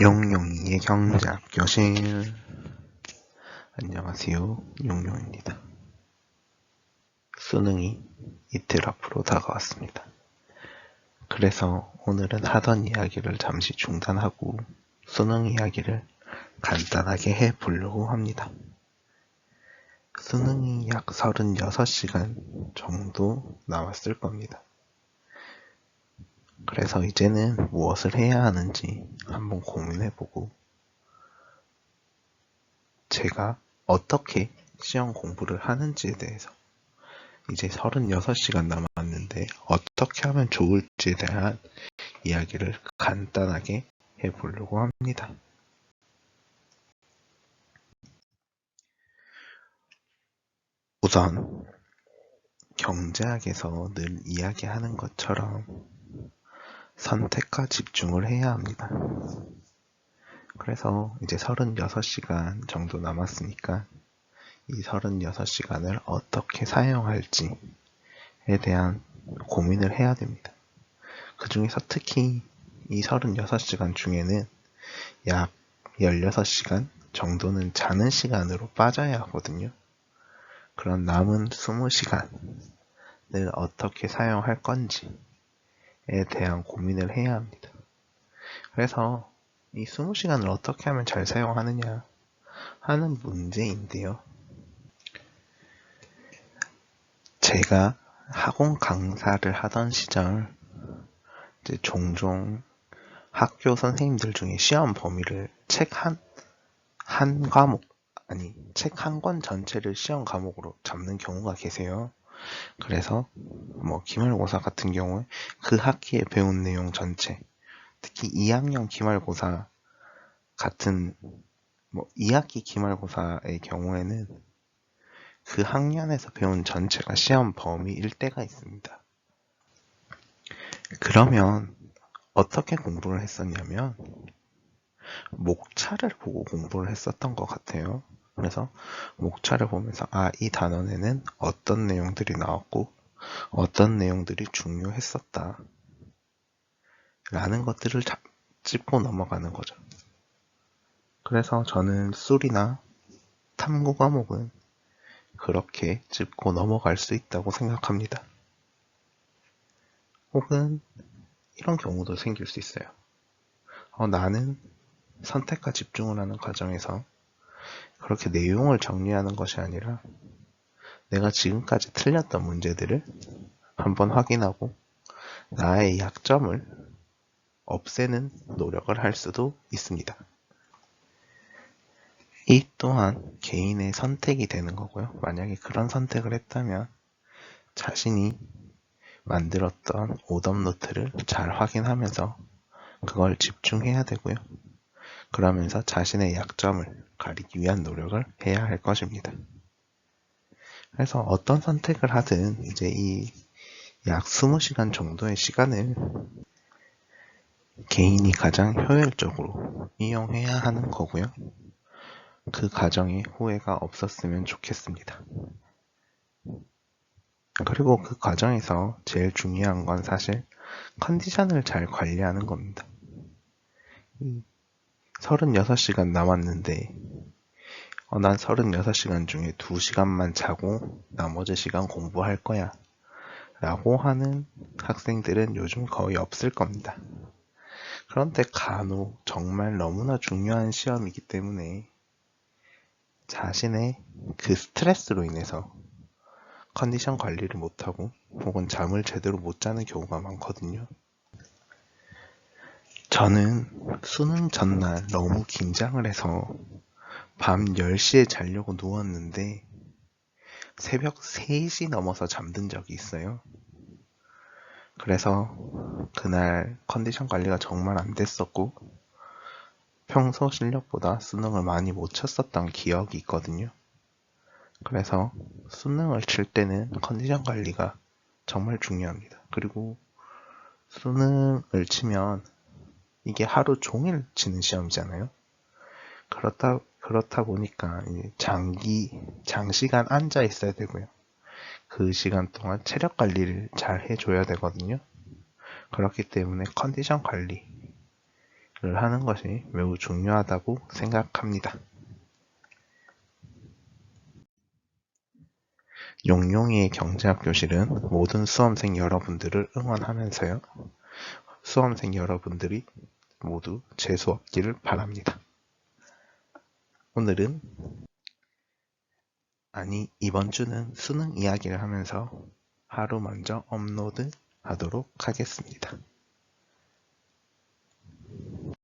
용용이의 경제학 교실. 안녕하세요. 용용입니다. 수능이 이틀 앞으로 다가왔습니다. 그래서 오늘은 하던 이야기를 잠시 중단하고 수능 이야기를 간단하게 해 보려고 합니다. 수능이 약 36시간 정도 남았을 겁니다 그래서 이제는 무엇을 해야 하는지 한번 고민해보고 제가 어떻게 시험 공부를 하는지에 대해서 이제 36시간 남았는데 어떻게 하면 좋을지에 대한 이야기를 간단하게 해보려고 합니다. 우선 경제학에서 늘 이야기하는 것처럼 선택과 집중을 해야 합니다. 그래서 이제 36시간 정도 남았으니까 이 36시간을 어떻게 사용할지에 대한 고민을 해야 됩니다. 그 중에서 특히 이 36시간 중에는 약 16시간 정도는 자는 시간으로 빠져야 하거든요. 그런 남은 20시간을 어떻게 사용할 건지 에 대한 고민을 해야 합니다. 그래서 이 20시간을 어떻게 하면 잘 사용하느냐 하는 문제인데요. 제가 학원 강사를 하던 시절 이제 종종 학교 선생님들 중에 시험 범위를 책 한, 한 과목, 아니, 책 한 권 전체를 시험 과목으로 잡는 경우가 계세요. 그래서 뭐 기말고사 같은 경우에 그 학기에 배운 내용 전체 특히 2학년 기말고사 같은 뭐 2학기 기말고사의 경우에는 그 학년에서 배운 전체가 시험 범위일 때가 있습니다. 그러면 어떻게 공부를 했었냐면 목차를 보고 공부를 했었던 것 같아요. 그래서 목차를 보면서 아, 이 단원에는 어떤 내용들이 나왔고 어떤 내용들이 중요했었다. 라는 것들을 짚고 넘어가는 거죠. 그래서 저는 술이나 탐구 과목은 그렇게 짚고 넘어갈 수 있다고 생각합니다. 혹은 이런 경우도 생길 수 있어요. 어, 나는 선택과 집중을 하는 과정에서 그렇게 내용을 정리하는 것이 아니라 내가 지금까지 틀렸던 문제들을 한번 확인하고 나의 약점을 없애는 노력을 할 수도 있습니다. 이 또한 개인의 선택이 되는 거고요. 만약에 그런 선택을 했다면 자신이 만들었던 오답 노트를 잘 확인하면서 그걸 집중해야 되고요. 그러면서 자신의 약점을 가리기 위한 노력을 해야 할 것입니다. 그래서 어떤 선택을 하든 이제 이 약 20시간 정도의 시간을 개인이 가장 효율적으로 이용해야 하는 거고요. 그 과정에 후회가 없었으면 좋겠습니다. 그리고 그 과정에서 제일 중요한 건 사실 컨디션을 잘 관리하는 겁니다. 36시간 남았는데 어, 난 36시간 중에 2시간만 자고 나머지 시간 공부할 거야 라고 하는 학생들은 요즘 거의 없을 겁니다. 그런데 간혹 정말 너무나 중요한 시험이기 때문에 자신의 그 스트레스로 인해서 컨디션 관리를 못하고 혹은 잠을 제대로 못 자는 경우가 많거든요. 저는 수능 전날 너무 긴장을 해서 밤 10시에 자려고 누웠는데 새벽 3시 넘어서 잠든 적이 있어요. 그래서 그날 컨디션 관리가 정말 안 됐었고 평소 실력보다 수능을 많이 못 쳤었던 기억이 있거든요. 그래서 수능을 칠 때는 컨디션 관리가 정말 중요합니다. 그리고 수능을 치면 이게 하루 종일 치는 시험이잖아요. 그렇다, 그렇다 보니까 장기, 장시간 앉아 있어야 되고요. 그 시간 동안 체력 관리를 잘 해줘야 되거든요. 그렇기 때문에 컨디션 관리가 하는 것이 매우 중요하다고 생각합니다. 용용이의 경제학 교실은 모든 수험생 여러분들을 응원하면서요. 수험생 여러분들이 모두 재수 없기를 바랍니다. 오늘은 아니 이번 주는 수능 이야기를 하면서 하루 먼저 업로드 하도록 하겠습니다.